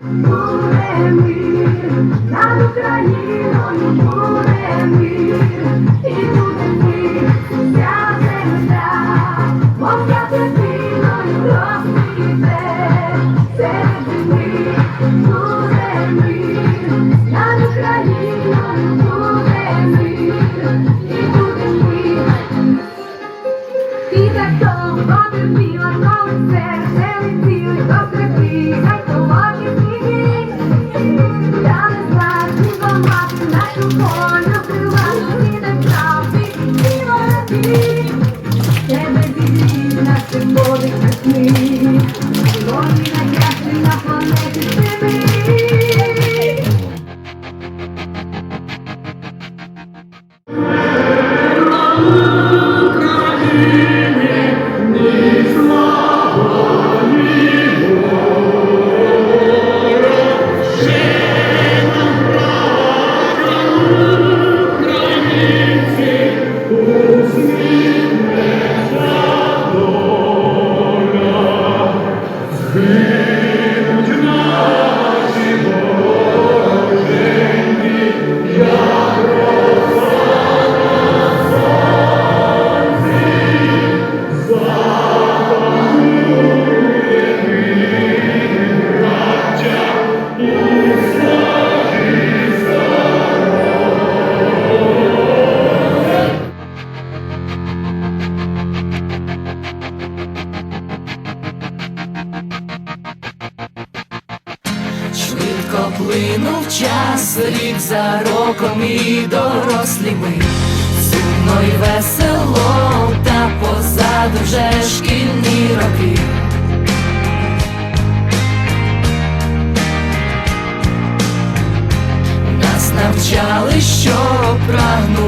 Буде мир, над Україною буде мир, і буде мир, вся земля, буде мир, над так то потерпіла, Тебе зігрів на червоних весни, швидко плинув час, рік за роком і дорослі ми, сумно й весело, та позаду вже шкільні роки. Нас Навчали, що прагну.